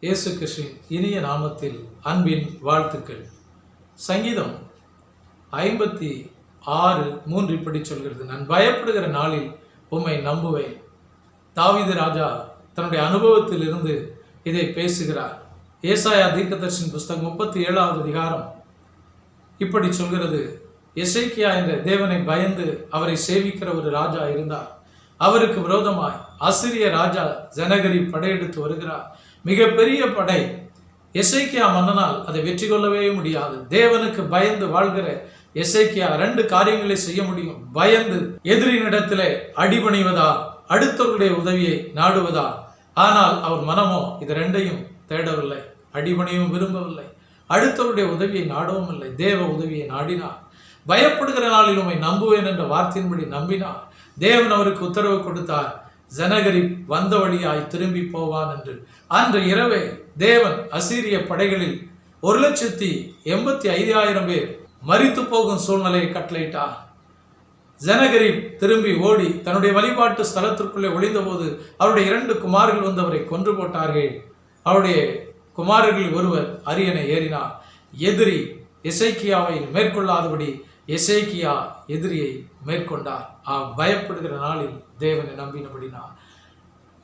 இயேசு கிருஷ்ண இனிய நாமத்தில் அன்பின் வாழ்த்துக்கள். சங்கீதம் ஐம்பத்தி ஆறு மூன்று இப்படி சொல்கிறது. நான் பயப்படுகிற நாளில் உம்மை நம்புவேன். தாவீது ராஜா தன்னுடைய அனுபவத்திலிருந்து இதை பேசுகிறார். ஏசாயா தீர்க்கதர்ஷன் புஸ்தகம் முப்பத்தி ஏழாவது அதிகாரம். இப்படி சொல்கிறது. எசைக்கியா என்ற தேவனை பயந்து அவரை சேவிக்கிற ஒரு ராஜா இருந்தார். அவருக்கு விரோதமாய் அசிரிய ராஜா ஜனகரி படையெடுத்து வருகிறார். மிகப்பெரிய படை. எசைக்கியா மன்னனால் அதை வெற்றி கொள்ளவே முடியாது. தேவனுக்கு பயந்து வாழ்கிற எசைக்கியா ரெண்டு காரியங்களை செய்ய முடியும். பயந்து எதிரினிடத்தில் அடிபணிவதா? அடுத்தவர்களுடைய உதவியை நாடுவதா? ஆனால் அவர் மனமோ இது ரெண்டையும் தேடவில்லை. அடிபணியும் விரும்பவில்லை. அடுத்தவருடைய உதவியை நாடவும் இல்லை. தேவ உதவியை நாடினார். பயப்படுகிற நாளில் உண்மை நம்புவேன் என்ற வார்த்தையின்படி நம்பினார். தேவன் அவருக்கு உத்தரவு கொடுத்தார். ஜனகரி வந்த வழியாய் திரும்பி போவான் என்று. அன்று இரவே தேவன் அசீரிய படைகளில் ஒரு லட்சத்தி எண்பத்தி ஐந்தாயிரம் பேர் மறித்து போகும் சூழ்நிலையை கட்டளையிட்டார். ஜனகரி திரும்பி ஓடி தன்னுடைய வழிபாட்டு ஸ்தலத்திற்குள்ளே ஒளிந்தபோது அவருடைய இரண்டு குமார்கள் வந்து அவரை கொன்று போட்டார்கள். அவருடைய குமாரர்களில் ஒருவர் அரியணை ஏறினார். எதிரி இசைக்கியாவை மேற்கொள்ளாதபடி எசேக்கியா எதிரியை மேற்கொண்டார். ஆம் பயப்படுகிற நாளில் தேவனை நம்பினபடினார்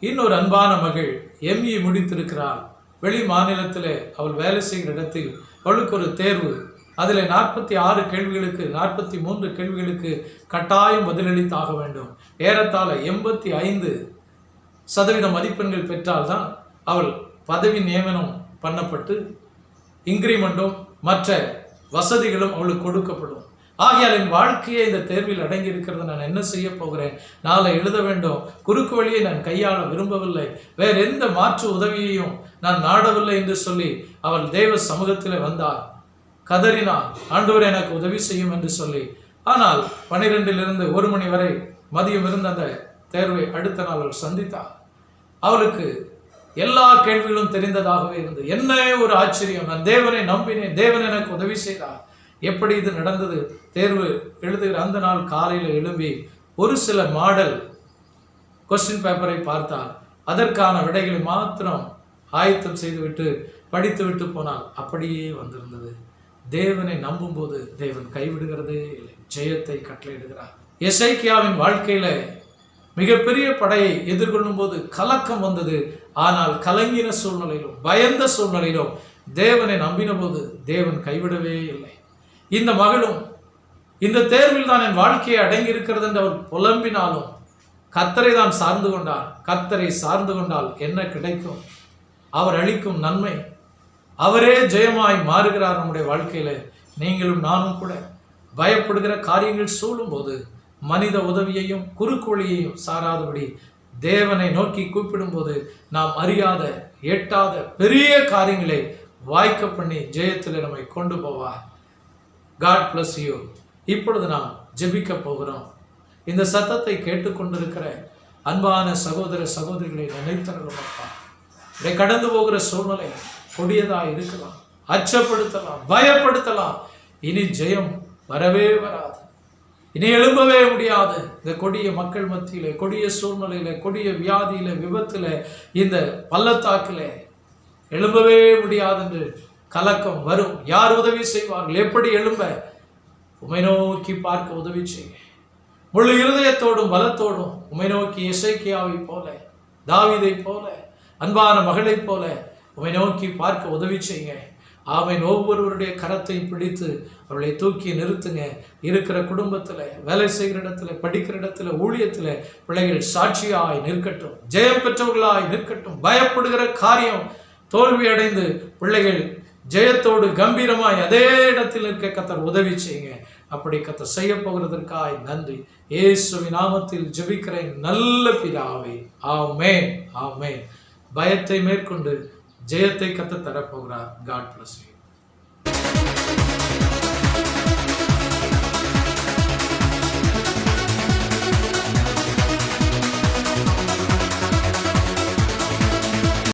இன்னொரு அன்பான மகள் எம்இ முடித்திருக்கிறாள். வெளி மாநிலத்தில் அவள் வேலை செய்கிற இடத்தில் அவளுக்கு ஒரு தேர்வு. அதில் நாற்பத்தி ஆறு கேள்விகளுக்கு நாற்பத்தி மூன்று கேள்விகளுக்கு கட்டாயம் பதிலளித்தாக வேண்டும். ஏறத்தாழ எண்பத்தி ஐந்து சதவீத மதிப்பெண்கள் பெற்றால்தான் அவள் பதவி நியமனம் பண்ணப்பட்டு இன்க்ரிமெண்ட்டும் மற்ற வசதிகளும் அவளுக்கு கொடுக்கப்படும். ஆகையால் என் வாழ்க்கையே இந்த தேர்வில் அடங்கி இருக்கிறது நான் என்ன செய்ய போகிறேன்? நாளை எழுத வேண்டும். குறுக்கு வழியை நான் கையாள விரும்பவில்லை. வேற எந்த மாற்று உதவியையும் நான் நாடவில்லை என்று சொல்லி அவள் தேவ சமூகத்தில் வந்தார் கதறினார் ஆண்டவர் எனக்கு உதவி செய்யும் என்று சொல்லி. ஆனால் பனிரெண்டிலிருந்து ஒரு மணி வரை மதியம் இருந்த அந்த தேர்வை அடுத்த நாள் அவள் சந்தித்தார் அவளுக்கு எல்லா கேள்விகளும் தெரிந்ததாகவே இருந்தது. என்ன ஒரு ஆச்சரியம். நான் தேவனை நம்பினேன். தேவன் எனக்கு உதவி செய்தார். எப்படி இது நடந்தது? தேர்வு எழுதுகிற அந்த நாள் காலையில் எழும்பி ஒரு சில மாடல் கொஸ்டின் பேப்பரை பார்த்தால் அதற்கான விடைகளை மாத்திரம் ஆயத்தம் செய்துவிட்டு படித்து விட்டு போனால் அப்படியே வந்திருந்தது. தேவனை நம்பும்போது தேவன் கைவிடுகிறதே இல்லை. ஜெயத்தை கட்டளையிடுகிறார். எசைக்கியாவின் வாழ்க்கையில மிகப்பெரிய படையை எதிர்கொள்ளும் போது கலக்கம் வந்தது. ஆனால் கலங்கின சூழ்நிலையிலும் பயந்த சூழ்நிலையிலும் தேவனை நம்பின போது தேவன் கைவிடவே இல்லை. இந்த மகளும் இந்த தேர்வில் தான் என் வாழ்க்கையை அடங்கி இருக்கிறது என்று அவர் புலம்பினாலும் கத்தரை தான் சார்ந்து கொண்டார். கத்தரை சார்ந்து கொண்டால் என்ன கிடைக்கும்? அவர் அளிக்கும் நன்மை அவரே ஜெயமாய் மாறுகிறார் நம்முடைய வாழ்க்கையில். நீங்களும் நானும் கூட பயப்படுகிற காரியங்கள் சூழும்போது மனித உதவியையும் குறுக்கோழியையும் சாராதபடி தேவனை நோக்கி கூப்பிடும்போது நாம் அறியாத எட்டாத பெரிய காரியங்களை வாய்க்க பண்ணி ஜெயத்தில் நம்மை கொண்டு போவார். காட் பிளஸ் யூ இப்பொழுது நாம் ஜெபிக்க போகிறோம். இந்த சத்தத்தை கேட்டுக்கொண்டிருக்கிற அன்பான சகோதர சகோதரிகளை நினைத்தரலும் அப்பா. இதை கடந்து போகிற சூழ்நிலை கொடியதாக இருக்கலாம். அச்சப்படுத்தலாம் பயப்படுத்தலாம். இனி ஜெயம் வரவே வராது. இனி எழும்பவே முடியாது. இந்த கொடிய மக்கள் மத்தியில் கொடிய சூழ்நிலையில் கொடிய வியாதியில் விபத்தில் இந்த பள்ளத்தாக்கில் எழும்பவே முடியாது என்று கலக்கம் வரும். யார் உதவி செய்வார்கள்? எப்படி எழும்ப? உமை நோக்கி பார்க்க உதவி செய்ய முழு இருதயத்தோடும் பலத்தோடும் உமை நோக்கி இசைக்கியாவை போல தாவிதை போல அன்பான மகளைப் போல உமை நோக்கி பார்க்க உதவி செய்யுங்க. அவன் ஒவ்வொருவருடைய கரத்தை பிடித்து அவளை தூக்கி நிறுத்துங்க. இருக்கிற குடும்பத்தில் வேலை செய்கிற இடத்துல படிக்கிற இடத்துல ஊழியத்தில் பிள்ளைகள் சாட்சியாய் நிற்கட்டும். ஜெயம் பெற்றவர்களாய் நிற்கட்டும். பயப்படுகிற காரியம் தோல்வி அடைந்து பிள்ளைகள் ஜெயத்தோடு கம்பீரமாய் அதே இடத்தில் இருக்க கத்தர் உதவி செய்யுங்க. அப்படி கத்தர் செய்ய போகிறதற்காய் நன்றி. இயேசுவி நாமத்தில் ஜெபிக்கிறேன் நல்ல பிதாவே. ஆமேன். ஆமேன். பயத்தை மேற்கொண்டு ஜெயத்தை கத்த தரப்போகிறார். God bless you